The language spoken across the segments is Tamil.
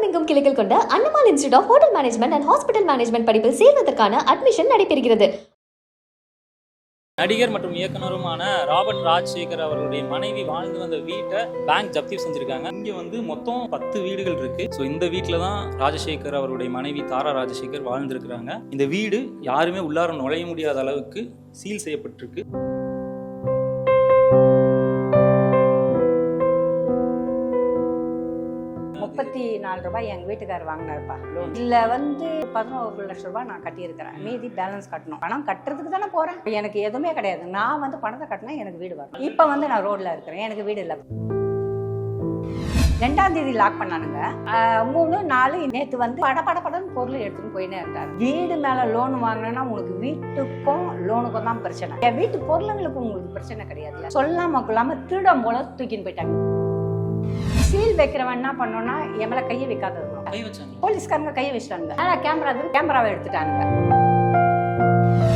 உலகமெங்கும் கிளைகள் கொண்ட Annamal institute of hotel management and hospital management படிப்பில் சேர்வதற்கான அட்மிஷன் நடைபெறுகிறது. நடிகர் மற்றும் இயக்குனருமான ராபர்ட் ராஜசேகர் அவர்களுடைய மனைவி வாழ்ந்து வந்த வீட்டை பேங்க் ஜப்தி செஞ்சிருக்காங்க. இங்க வந்து மொத்தம் பத்து வீடுகள் இருக்கு. ஸோ இந்த வீட்டில் தான் ராஜசேகர் அவருடைய மனைவி தாரா ராஜசேகர் வாழ்ந்திருக்கிறாங்க. இந்த வீடு யாருமே உள்ளார நுழைய முடியாத அளவுக்கு சீல் செய்யப்பட்டிருக்கு. முப்பத்தி நாலு ரூபாய் எங்க வீட்டுக்காரர் வாங்கினாருப்பா லோன் இதுல வந்து பதினோரு லட்சம் ரூபாய் நான் கட்டியிருக்கிறேன். மீதி பேலன்ஸ் கட்டணும். பணம் கட்டுறதுக்கு தானே இப்ப எனக்கு எதுவுமே கிடையாது. நான் வந்து பணத்தை கட்டினா எனக்கு வீடு வரும். இப்போ வந்து நான் ரோட்ல இருக்கிறேன். எனக்கு வீடு இல்லை. ரெண்டாம் தேதி லாக் பண்ணானுங்க. மூணு நாலு நேத்து வந்து பட பட படன்னு பொருள் எடுத்துன்னு போயினே இருந்தாரு. வீடு மேல லோன் வாங்கினா உங்களுக்கு வீட்டுக்கும் லோனுக்கும் தான் பிரச்சனை. என் வீட்டு பொருளுங்களுக்கு உங்களுக்கு பிரச்சனை கிடையாதுல்ல. சொல்லாம கொள்ளாம திருடம் போல தூக்கின்னு போயிட்டாங்க. சீல் வைக்கிறவன் என்ன பண்ணோம்னா என் மேல கையை வைக்காத இருக்கணும் கை வச்சாங்க. போலீஸ்காரங்க கையை வச்சிட்டாங்க ஆனா கேமரா கேமராவை எடுத்துட்டாங்க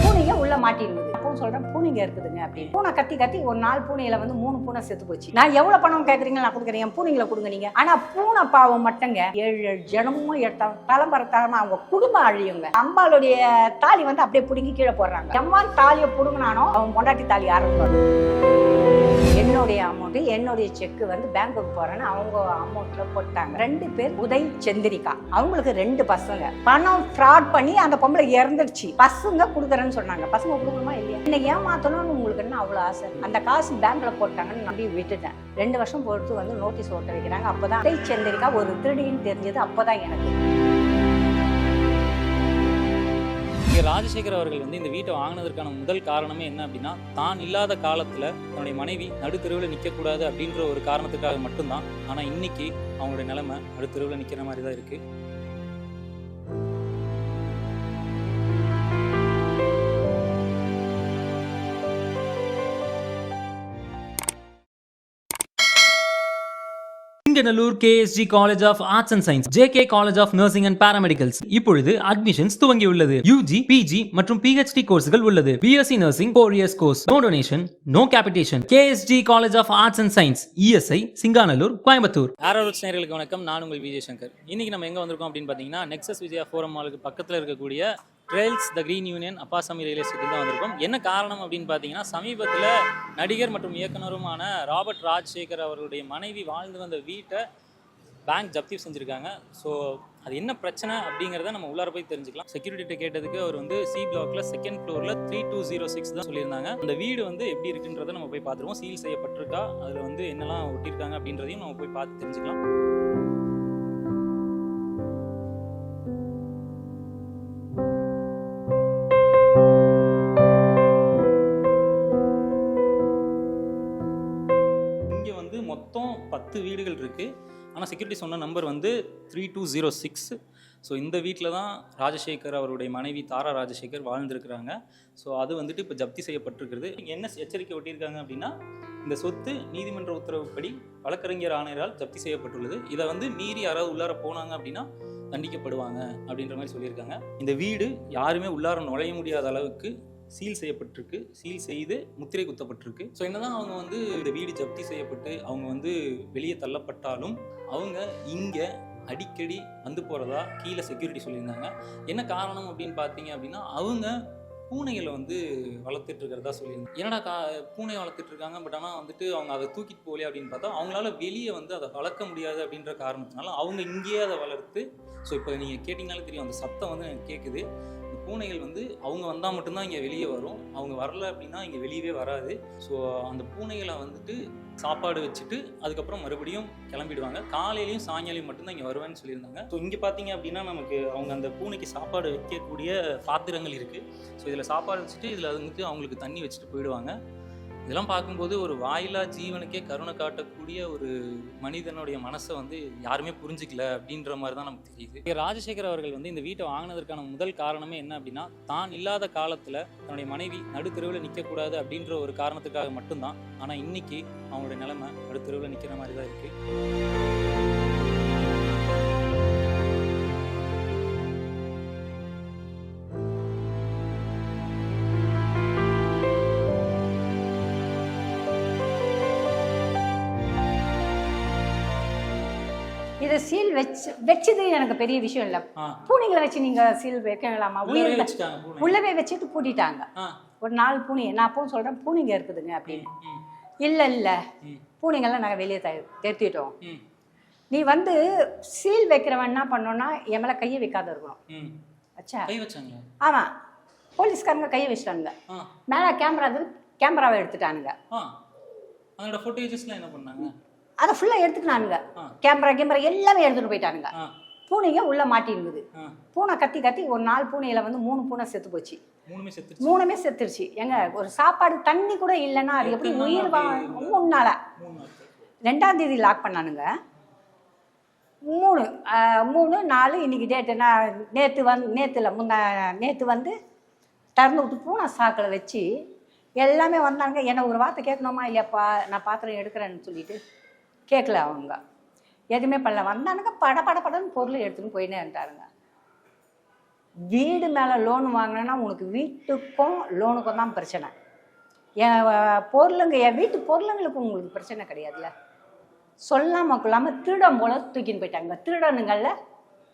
பூனைங்க உள்ள மாட்டிருந்தது. அப்பவும் சொல்றேன் பூனைங்க இருக்குதுங்க அப்படின்னு. பூனை கத்தி கத்தி ஒரு நாலு பூனையில வந்து மூணு பூனை செத்து போச்சு. நான் எவ்வளவு பணம் கேக்குறீங்க நான் கொடுக்குறேன். என் பூனைங்களை கொடுங்க நீங்க. ஆனா பூனை பாவம் மட்டுங்க. ஏழு ஏழு ஜனமும் எடுத்தா தலைமுறை தலைமை அவங்க குடும்பம் அழியுங்க. அம்பாளுடைய தாலி வந்து அப்படியே புடுங்கி கீழே போடுறாங்க. எம்மான் தாலியை புடுங்கினானோ அவன் பொண்டாட்டி தாலி ஆரம்பிப்பாங்க என்னுடைய அமௌண்ட் என்னுடைய செக்கு வந்து பேங்க்குக்கு போறேன்னு அவங்க அமௌண்ட்ல போட்டாங்க. ரெண்டு பேர் உதய் செந்திரிகா. அவங்களுக்கு ரெண்டு பசங்க. பணம் ஃப்ராட் பண்ணி அந்த பொம்பளை இறந்துடுச்சு பசங்க கொடுக்குறேன்னு சொன்னாங்க. பசங்க கொடுக்கணுமா இல்லையா? என்ன ஏமாத்தணும்னு உங்களுக்கு என்ன அவ்வளோ ஆசை? அந்த காசு பேங்க்ல போட்டாங்கன்னு நம்பி விட்டுட்டேன். ரெண்டு வருஷம் பொறுத்து வந்து நோட்டீஸ் ஓட்ட வைக்கிறாங்க அப்பதான் உதய் சந்திரிகா ஒரு திருடின்னு தெரிஞ்சது. அப்பதான் எனக்கு இங்கே ராஜசேகர் அவர்கள் வந்து இந்த வீட்டை வாங்கினதற்கான முதல் காரணமே என்ன அப்படின்னா தான் இல்லாத காலத்தில் தன்னுடைய மனைவி நடுத்தெருவில் நிற்கக்கூடாது அப்படின்ற ஒரு காரணத்துக்காக மட்டும்தான். ஆனால் இன்னைக்கு அவங்களுடைய நிலைமை நடுத்தருவில் நிற்கிற மாதிரி தான் இருக்குது Singanallur KSG college of arts and science JK college of nursing and paramedicals இப்பொழுது அட்மிஷன்ஸ் துவங்கியுள்ளது. யூஜி பிஜி மற்றும் பிஹெச்டி கோர்ஸ்கள் உள்ளது. BSc nursing four years course no donation no capitation KSG college of arts and science ESI Singanallur Coimbatore ஆரோட்ஸ் நேர்களுக்கு வணக்கம்? நான் உங்கள் விஜய் சங்கர் இன்னைக்கு நம்ம எங்க வந்திருக்கோம் அப்படின்னு பாத்தீங்கன்னா நெக்ஸஸ் விஜயா ஃபோரம் மாலுக்கு பக்கத்தில் இருக்கக்கூடிய trails the green union Appasamy real எஸ்டேட்டில் தான் வந்திருக்கோம். என்ன காரணம் அப்படின்னு பார்த்தீங்கன்னா சமீபத்தில் நடிகர் மற்றும் இயக்குனருமான ராபர்ட் ராஜசேகர் அவர்களுடைய மனைவி வாழ்ந்து வந்த வீட்டை பேங்க் ஜப்தி செஞ்சுருக்காங்க. ஸோ அது என்ன பிரச்சனை அப்படிங்கிறத நம்ம உள்ளார போய் தெரிஞ்சுக்கலாம். செக்யூரிட்டிகிட்ட கேட்டதுக்கு அவர் வந்து சி பிளாக்ல செகண்ட் ஃப்ளோரில் த்ரீ டூ ஜீரோ சிக்ஸ் தான் சொல்லியிருந்தாங்க. அந்த வீடு வந்து எப்படி இருக்குன்றதை நம்ம போய் பார்த்துருவோம். சீல் செய்யப்பட்டிருக்கா? அதில் வந்து என்னெல்லாம் ஒட்டியிருக்காங்க அப்படின்றதையும் நம்ம போய் பார்த்து தெரிஞ்சுக்கலாம். பத்து வீடுகள் இருக்குது ஆனால் செக்யூரிட்டி சொன்ன நம்பர் வந்து three two zero six so இந்த வீட்டில் தான் ராஜசேகர் அவருடைய மனைவி தாரா ராஜசேகர் வாழ்ந்திருக்கிறாங்க. ஸோ அது வந்துட்டு இப்போ ஜப்தி செய்யப்பட்டிருக்கிறது. என்ன எச்சரிக்கை ஒட்டியிருக்காங்க அப்படின்னா இந்த சொத்து நீதிமன்ற உத்தரவுப்படி வழக்கறிஞர் ஆணையரால் ஜப்தி செய்யப்பட்டுள்ளது. இதை வந்து மீறி யாராவது உள்ளார போனாங்க அப்படின்னா தண்டிக்கப்படுவாங்க அப்படின்ற மாதிரி சொல்லியிருக்காங்க. இந்த வீடு யாருமே உள்ளார நுழைய முடியாத அளவுக்கு சீல் செய்யப்பட்டிருக்கு சீல் செய்து முத்திரை குத்தப்பட்டிருக்கு. ஸோ என்னதான் அவங்க வந்து இந்த வீடு ஜப்தி செய்யப்பட்டு அவங்க வந்து வெளியே தள்ளப்பட்டாலும் அவங்க இங்கே அடிக்கடி வந்து போகிறதா கீழே செக்யூரிட்டி சொல்லியிருந்தாங்க. என்ன காரணம் அப்படின்னு பார்த்தீங்க அப்படின்னா அவங்க பூனைகளை வந்து வளர்த்துட்டு இருக்கிறதா சொல்லியிருந்தாங்க. என்னடா கா பூனை வளர்த்துட்டு இருக்காங்க பட் ஆனால் வந்துட்டு அவங்க அதை தூக்கிட்டு போகலையே அப்படின்னு பார்த்தா அவங்களால வெளியே வந்து அதை வளர்க்க முடியாது அப்படின்ற காரணத்தினால அவங்க இங்கேயே அதை வளர்த்து ஸோ இப்போ நீங்கள் கேட்டிங்கனாலே தெரியும் அந்த சத்தம் வந்து எனக்கு கேட்குது பூனைகள் வந்து அவங்க வந்தால் மட்டும்தான் இங்கே வெளியே வரும். அவங்க வரல அப்படின்னா இங்கே வெளியவே வராது. ஸோ அந்த பூனைகளை வந்துட்டு சாப்பாடு வச்சுட்டு அதுக்கப்புறம் மறுபடியும் கிளம்பிடுவாங்க. காலையிலையும் சாயங்காலையும் மட்டும்தான் இங்கே வருவேன்னு சொல்லியிருந்தாங்க. ஸோ இங்கே பார்த்தீங்க அப்படின்னா நமக்கு அவங்க அந்த பூனைக்கு சாப்பாடு வைக்கக்கூடிய பாத்திரங்கள் இருக்குது ஸோ இதில் சாப்பாடு வச்சுட்டு இதில் வந்துட்டு அவங்களுக்கு தண்ணி வச்சுட்டு போயிடுவாங்க. இதெல்லாம் பார்க்கும்போது ஒரு வாயிலா ஜீவனுக்கே கருணை காட்டக்கூடிய ஒரு மனிதனுடைய மனசை வந்து யாருமே புரிஞ்சிக்கல அப்படின்ற மாதிரி தான் நமக்கு தெரியுது. ராஜசேகர் அவர்கள் வந்து இந்த வீட்டை வாங்கினதற்கான முதல் காரணமே என்ன அப்படின்னா தான் இல்லாத காலத்தில் தன்னுடைய மனைவி நடுத்தருவில் நிற்கக்கூடாது அப்படின்ற ஒரு காரணத்துக்காக மட்டும்தான். ஆனால் இன்னைக்கு அவங்களுடைய நிலைமை நடுத்தருவில் நிற்கிற மாதிரி தான் இருக்குது இது சீல் வச்சு வச்சது எனக்கு பெரிய விஷயம் இல்லை. ஆ. பூனைங்களை வச்சு நீங்கள் சீல் வைக்கலாமா உள்ளவே உயிர் உள்ளவே வச்சுட்டு பூட்டிட்டாங்க. ஒரு நாலு பூனை நான் அப்பவும் சொல்கிறேன் பூனைங்க இருக்குதுங்க அப்படின்னு. இல்லை இல்லை. பூனைங்கள்லாம் நாங்கள் வெளியே த தெருத்திட்டோம். நீ வந்து சீல் வைக்கிறவன் என்ன பண்ணோன்னா என் மேலே கையை வைக்காத இருக்கணும். ம். அச்சா. கை வச்சாங்களா? ஆமாம் போலீஸ்காரங்க கையை வச்சிட்டானுங்க. மேலே கேமரா கேமராவை எடுத்துட்டானுங்க. ஆ. அதோட ஃபுட்டேஜஸ்லாம் என்ன பண்ணாங்க? அதை ஃபுல்லாக எடுத்துக்கினானுங்க. கேமரா கேமரா எல்லாமே எடுத்துகிட்டு போயிட்டானுங்க. பூனைங்க உள்ளே மாட்டிருந்தது பூனை கத்தி கத்தி ஒரு நாலு பூனையில வந்து மூணு பூனை செத்து போச்சு. மூணுமே செத்துருச்சு. மூணுமே செத்துருச்சு. ஏங்க ஒரு சாப்பாடு தண்ணி கூட இல்லைன்னா அது எப்படி உயிர் மூணு நாளா ரெண்டாம் தேதி லாக் பண்ணானுங்க. மூணு மூணு நாலு இன்னைக்கு டேட்டுனா நேற்று வந்து நேற்றுல முந்தா நேற்று வந்து திறந்து விட்டு பூனை சாக்கில் வச்சு எல்லாமே வந்தாங்க என்ன ஒரு வார்த்தை கேட்கணுமா இல்லையாப்பா? நான் பாத்திரம் எடுக்கிறேன்னு சொல்லிட்டு. கேட்கல அவங்க. எதுவுமே பண்ணல. வந்தானுங்க பட பட படன்னு பொருள் எடுத்துன்னு போயினே இருந்தாருங்க வீடு மேலே லோன் வாங்கினேன்னா உனக்கு வீட்டுக்கும் லோனுக்கும் தான் பிரச்சனை. என் பொருளுங்க என் வீட்டு பொருளுங்களுக்கு உங்களுக்கு பிரச்சனை கிடையாதுல்ல. சொல்லாமல் கொள்ளாமல் திருடன் போல தூக்கின்னு போயிட்டாங்க. திருடனுங்கள்ல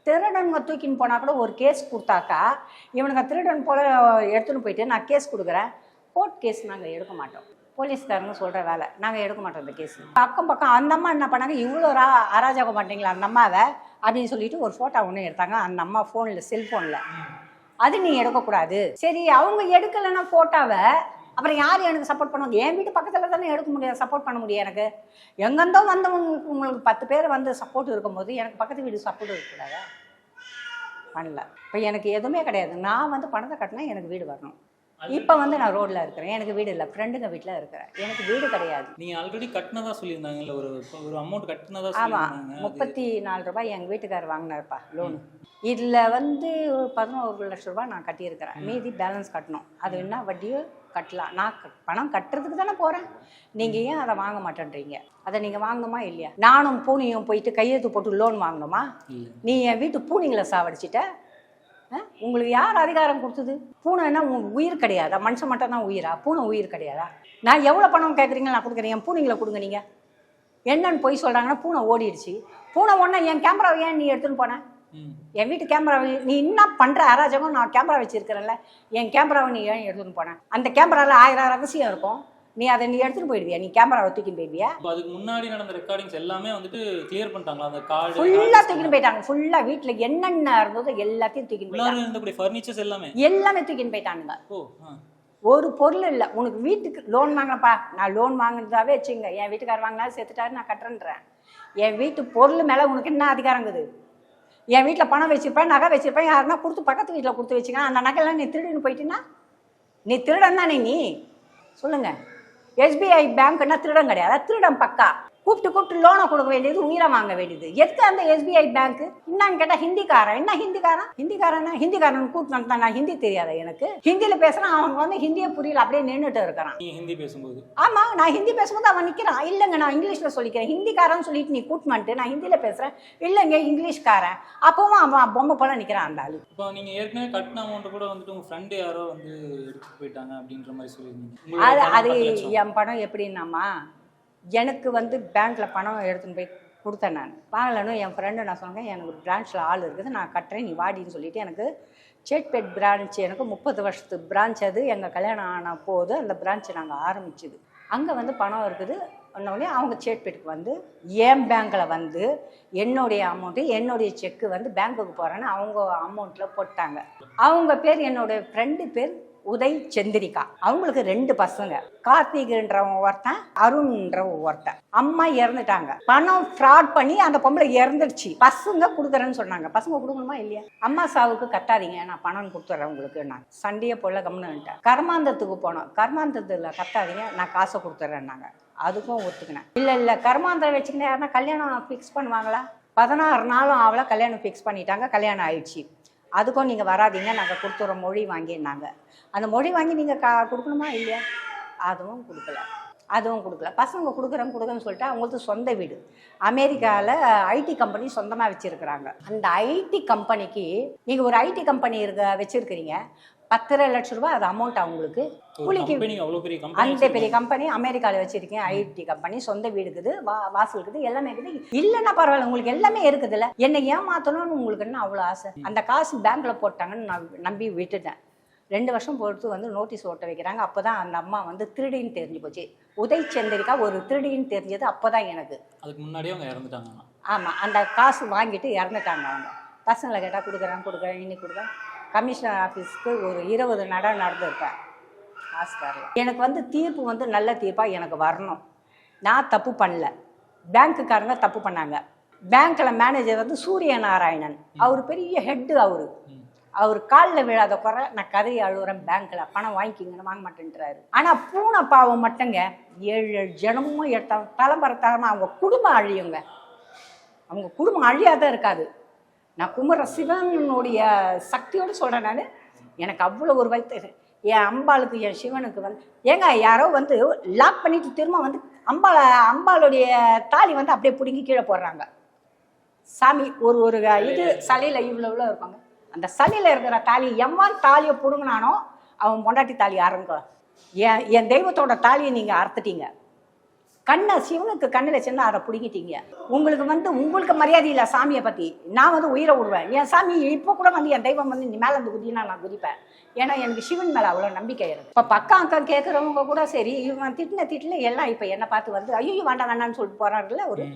திருடனுங்க தூக்கின்னு போனால் கூட ஒரு கேஸ் கொடுத்தாக்கா இவனுங்க திருடன் போல எடுத்துன்னு போயிட்டு நான் கேஸ் கொடுக்குறேன். கோர்ட் கேஸ் நாங்கள் எடுக்க மாட்டோம். போலீஸ்காரங்க சொல்கிற வேலை. நாங்கள் எடுக்க மாட்டோம் இந்த கேஸ் பக்கம் பக்கம் அந்த அம்மா என்ன பண்ணாங்க? இவ்வளோ ரா அராஜகம் பண்ணுறீங்களா அந்த அம்மாவை? அப்படின்னு சொல்லிட்டு ஒரு ஃபோட்டோ ஒன்று எடுத்தாங்க. அந்த அம்மா ஃபோனில் செல்ஃபோனில் அது நீ எடுக்கக்கூடாது. சரி அவங்க எடுக்கலைன்னா ஃபோட்டோவை அப்புறம் யார் எனக்கு சப்போர்ட் பண்ணுவாங்க? என் வீட்டு பக்கத்தில் தானே எடுக்க முடியாது சப்போர்ட் பண்ண முடியும் எனக்கு. எங்கேருந்தோ வந்தவங்களுக்கு உங்களுக்கு பத்து பேர் வந்து சப்போர்ட் இருக்கும்போது எனக்கு பக்கத்து வீடு சப்போர்ட் இருக்கக்கூடாதா? பண்ணல. இப்போ எனக்கு எதுவுமே கிடையாது. நான் வந்து பணத்தை கட்டினா எனக்கு வீடு வரணும். இப்போ வந்து நான் ரோட்டில் இருக்கிறேன். எனக்கு வீடு இல்லை. ஃப்ரெண்டுங்க வீட்டில் இருக்கிறேன் எனக்கு வீடு கிடையாது. நீங்க ஆல்ரெடி கட்டினதா சொல்லியிருந்தாங்கல்ல ஒரு ஒரு அமௌண்ட் கட்டினதா ஆமாம் முப்பத்தி நாலு ரூபாய் எங்கள் வீட்டுக்காரர் வாங்கினாருப்பா லோனு இதில் வந்து ஒரு பதினோரு லட்ச ரூபாய் நான் கட்டியிருக்கிறேன். மீதி பேலன்ஸ் கட்டணும். அது என்ன வட்டியோ கட்டலாம். நான் பணம் கட்டுறதுக்கு தானே போகிறேன் நீங்கள் ஏன் அதை வாங்க மாட்டேன்றீங்க? அதை நீங்கள் வாங்கணுமா இல்லையா? நானும் பூனையும் போயிட்டு கையெழுத்து போட்டு லோன் வாங்கணுமா? நீ என் வீட்டு பூனைங்களை சாவடிச்சிட்ட? உங்களுக்கு யார் அதிகாரம் கொடுத்தது? பூனைன்னா உன் உயிர் கிடையாதா? மனுஷன் மட்டும் தான் உயிரா? பூனை உயிர் கிடையாதா? நான் எவ்வளோ பணம் கேட்குறீங்க நான் கொடுக்குறேன். என் பூனைங்களை கொடுங்க நீங்கள் என்னன்னு போய் சொல்கிறாங்கன்னா பூனை ஓடிடுச்சு. பூனை ஒன்றா என் கேமராவை ஏன் நீ எடுத்துன்னு போன? ம். என் வீட்டு கேமராவை நீ என்ன பண்ணுற அராஜகம் நான் கேமரா வச்சிருக்கிறேன்ல. என் கேமராவை நீ ஏன் எடுத்துன்னு போன? அந்த கேமராவில் ஆயிரம் ரகசியம் இருக்கும். நீ அதை நீ எடுத்துன்னு போயிடுவியா? நீ கேமராவை தூக்கின்னு போயிடுவியா? அதுக்கு முன்னாடி நடந்த ரெக்கார்டிங்ஸ் எல்லாமே வந்துட்டு கிளியர் பண்ணிட்டாங்களா? அந்த கார்டு ஃபுல்லாக தூக்கின்னு போயிட்டாங்க. ஃபுல்லாக வீட்டில் என்னென்ன இருந்ததோ எல்லாத்தையும் தூக்கின்னு போயிட்டாங்க. இருந்தக்கூடிய ஃபர்னிச்சர்ஸ் எல்லாமே. எல்லாமே தூக்கின்னு போயிட்டானுங்க. ஆ. ஒரு பொருள் இல்லை. உனக்கு வீட்டுக்கு லோன் வாங்கினப்பா நான் லோன் வாங்கினதாவே வச்சுங்க என் வீட்டுக்காரர் வாங்கினா செத்துட்டாரு நான் கட்டுறேன்றேன். என் வீட்டு பொருள் மேலே உனக்கு என்ன அதிகாரம் இருக்குது? என் வீட்டில் பணம் வச்சிருப்பேன் நகை வச்சிருப்பேன் யாருன்னா கொடுத்து பக்கத்து வீட்டில் கொடுத்து வச்சுங்க அந்த நகையெல்லாம் நீ திருடின்னு போயிட்டீன்னா? நீ திருடன் தானே நீ? சொல்லுங்க. எஸ்பிஐ பேங்க்னா திருடம் கிடையாது. திருடம் பக்கா. கூப்பிட்டு கூப்பிட்டு லோனை கொடுக்க வேண்டியது உயிரை வாங்க வேண்டியது. எதுக்கு அந்த எஸ்பிஐ பேங்க் என்னன்னு கேட்டால் ஹிந்திக்காரன். என்ன ஹிந்திக்காரன்? ஹிந்திக்காரன்? ஹிந்திக்காரன் கூப்பிட்டு வந்தா நான் ஹிந்தி தெரியாத எனக்கு. ஹிந்தியில் பேசுனா அவங்க வந்து ஹிந்தியை புரியல. அப்படியே நின்றுட்டு இருக்கிறான். நீங்க ஹிந்தி பேசும்போது. ஆமா நான் ஹிந்தி பேசும்போது அவன் நிற்கிறான் இல்லைங்க நான் இங்கிலீஷில் சொல்லிக்கிறேன். ஹிந்திக்காரன் சொல்லிட்டு நீ வந்துட்டு நான் ஹிந்தியில் பேசுகிறேன் இல்லைங்க இங்கிலீஷ்காரன். அப்பவும் அவன் பொம்மை போல நிற்கிறான் அந்த ஆளு. இப்போ நீங்க ஏற்கனவே கட்டின அமௌண்ட் கூட வந்துட்டு உங்க ஃப்ரெண்டு யாரோ வந்து எடுத்துட்டு போயிட்டாங்க அப்படின்ற மாதிரி சொல்லியிருந்தீங்க. அது அது. என் பணம் எப்படின்னாமா எனக்கு வந்து பேங்க்கில் பணம் எடுத்துன்னு போய் கொடுத்தேன் நான். வாங்கலன்னு என் ஃப்ரெண்டு நான் சொன்னேன் எனக்கு பிரான்ச்சில் ஆள் இருக்குது நான் கட்டுறேன் நீ வாடின்னு சொல்லிட்டு எனக்கு சேட்பேட் பிரான்ச் எனக்கு முப்பது வருஷத்து பிரான்ச் அது. எங்கள் கல்யாணம் ஆன போது அந்த பிரான்ச்சை நாங்கள் ஆரம்பிச்சுது. அங்கே வந்து பணம் இருக்குது. உடனே அவங்க சேட்பேட்டுக்கு வந்து என் பேங்க்கில் வந்து என்னுடைய அமௌண்ட்டு என்னுடைய செக்கு வந்து பேங்க்குக்கு போகிறேன்னு அவங்க அமௌண்ட்டில் போட்டாங்க. அவங்க பேர் என்னோட ஃப்ரெண்டு பேர் உதய் சந்திரிகா. அவங்களுக்கு ரெண்டு பசங்க. கார்த்திக்ன்றவன் ஒருத்தன் அருண்ன்றவன் ஒருத்தன். அம்மா இறந்துட்டாங்க. பணம் ஃப்ராட் பண்ணி அந்த பொம்பளை இறந்துடுச்சு. பசங்க கொடுக்குறேன்னு சொன்னாங்க. பசங்க கொடுக்கணுமா இல்லையா? அம்மா சாவுக்கு கத்தாதீங்க நான் பணம் கொடுத்துட்றேன் உங்களுக்கு நான். சண்டையை போல கம்முன்னுட்டேன் கர்மாந்தத்துக்கு போனோம். கர்மாந்தத்தில் கத்தாதீங்க. நான் காசை கொடுத்துட்றேன்னாங்க அதுக்கும் ஒத்துக்கினேன். இல்லை இல்லை. கர்மாந்திரம் வச்சுக்கினே யாருன்னா கல்யாணம் ஃபிக்ஸ் பண்ணுவாங்களா? பதினாறு நாளும் அவளை கல்யாணம் ஃபிக்ஸ் பண்ணிட்டாங்க. கல்யாணம் ஆயிடுச்சு. அதுக்கும் நீங்கள் வராதீங்க. நாங்கள் கொடுத்துற மொழி வாங்கினாங்க அந்த மொழி வாங்கி நீங்கள் கா கொடுக்கணுமா இல்லையா? அதுவும் கொடுக்கல. அதுவும் கொடுக்கல. பசங்க கொடுக்குறேன் கொடுக்குறேன்னு சொல்லிட்டு அவங்களுக்கு சொந்த வீடு. அமெரிக்காவில் ஐடி கம்பெனி சொந்தமாக வச்சுருக்குறாங்க. அந்த ஐடி கம்பெனிக்கு நீங்கள் ஒரு ஐடி கம்பெனி இருக்க வச்சுருக்கிறீங்க. பத்தரை லட்ச ரூபாய் அது அமௌண்ட் அவங்களுக்கு கூலிக்கு அந்த கம்பெனி பெரிய கம்பெனி அமெரிக்காவில் வச்சிருக்கேன் ஐடி கம்பெனி சொந்த வீடு இருக்குது வா வாசல் இருக்குது எல்லாமே இருக்குது. இல்லைன்னா பரவாயில்ல உங்களுக்கு எல்லாமே இருக்குதுல்ல. என்னை ஏமாத்தணும்னு உங்களுக்கு என்ன அவ்வளோ ஆசை? அந்த காசு பேங்க்ல போட்டாங்கன்னு நான் நம்பி விட்டுட்டேன். ரெண்டு வருஷம் பொறுத்து வந்து நோட்டீஸ் ஓட்ட வைக்கிறாங்க. அப்போ தான் அந்த அம்மா வந்து திருடின்னு தெரிஞ்சு போச்சு. உதய் சந்திரிக்கா ஒரு திருடின்னு தெரிஞ்சது அப்போ தான் எனக்கு. அதுக்கு முன்னாடியே அவங்க இறந்துட்டாங்க ஆமாம் அந்த காசு வாங்கிட்டு இறந்துட்டாங்க அவங்க. பசங்களை கேட்டால் கொடுக்குறேன் கொடுக்குறேன் இன்னைக்கு கொடுக்குறேன். கமிஷனர் ஆஃபீஸ்க்கு ஒரு இருபது நட நடந்திருப்பேன். ஆஸ்காரில். எனக்கு வந்து தீர்ப்பு வந்து நல்ல தீர்ப்பாக எனக்கு வரணும். நான் தப்பு பண்ணல. பேங்க்குக்காரங்க தப்பு பண்ணாங்க. பேங்க்கில் மேனேஜர் வந்து சூரிய நாராயணன் அவர் பெரிய ஹெட்டு அவர். அவர் காலில் விழாத குறை நான் கதையை அழுகுறேன் பேங்க்கில் பணம் வாங்கிக்கிங்கன்னு வாங்க மாட்டேன்றாரு. ஆனால் பூனை பாவம் மட்டுங்க ஏழு ஏழு ஜனமும் எட்ட தலைமுறை தலைமுறை அவங்க குடும்பம் அழியுங்க. அவங்க குடும்பம் அழியாதான் இருக்காது. நான் குமர சிவனுடைய சக்தியோடு சொல்கிறேன் நான். எனக்கு அவ்வளோ ஒரு வைத்து என் அம்பாளுக்கு என் சிவனுக்கு வந்து ஏங்க யாரோ வந்து லாக் பண்ணிட்டு திரும்ப வந்து அம்பாளை அம்பாளுடைய தாலி வந்து அப்படியே பிடுங்கி கீழே போடுறாங்க. சாமி ஒரு ஒரு இது சலையில் இவ்வளோ இவ்வளோ இருப்பாங்க அந்த சலையில் இருக்கிற தாலி எம்மான் தாலியை பிடுங்கினானோ அவன் பொண்டாட்டி தாலி ஆரம்பிக்கலாம். என் என் தெய்வத்தோட தாலியை நீங்கள் அறுத்துட்டீங்க. கண்ணை சிவனுக்கு கண்ணில் சின்ன அதை பிடிங்கிட்டீங்க. உங்களுக்கு வந்து உங்களுக்கு மரியாதை இல்லை சாமியை பற்றி நான் வந்து உயிரை விடுவேன் என் சாமி இப்போ கூட வந்து என் தெய்வம் வந்து நீ மேலே வந்து குதினா நான் குதிப்பேன். ஏன்னா எனக்கு சிவன் மேலே அவ்வளோ நம்பிக்கை இருக்கு. இப்போ பக்கா அக்கா கேட்குறவங்க கூட சரி இவன் திட்டின திட்டில எல்லாம் இப்போ என்னை பார்த்து வந்து ஐயோ வேண்டாம் வேண்டாம்னு சொல்லிட்டு போறாருல்ல ஒரு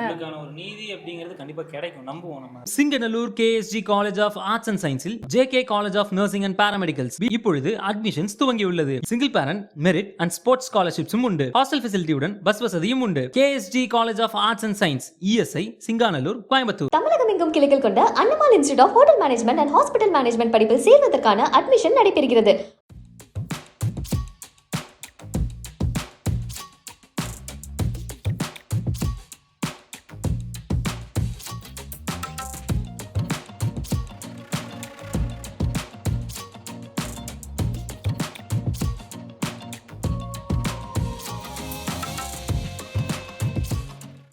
உங்களுக்கான ஒரு நீதி அப்படிங்கிறது கண்டிப்பா கிடைக்கும். நம்புவோம் நம்ம. Singanallur KSG college of arts and சயின்ஸில் JK college of nursing and paramedicals இப்பொழுது அட்மிஷன்ஸ் துவங்கியுள்ளது. Single parent merit and sports ஸ்காலர்ஷிப்ஸும் உண்டு. ஹாஸ்டல் ஃபெசிலிட்டியுடன் பஸ் வசதியும் உண்டு. KSG college of arts and science ESI Singanallur Coimbatore. தமிழகம் எங்கும் கிளைகள் கொண்ட Annamal institute of hotel management and hospital management படிப்பில் சேர்வதற்கான அட்மிஷன் நடைபெறுகிறது.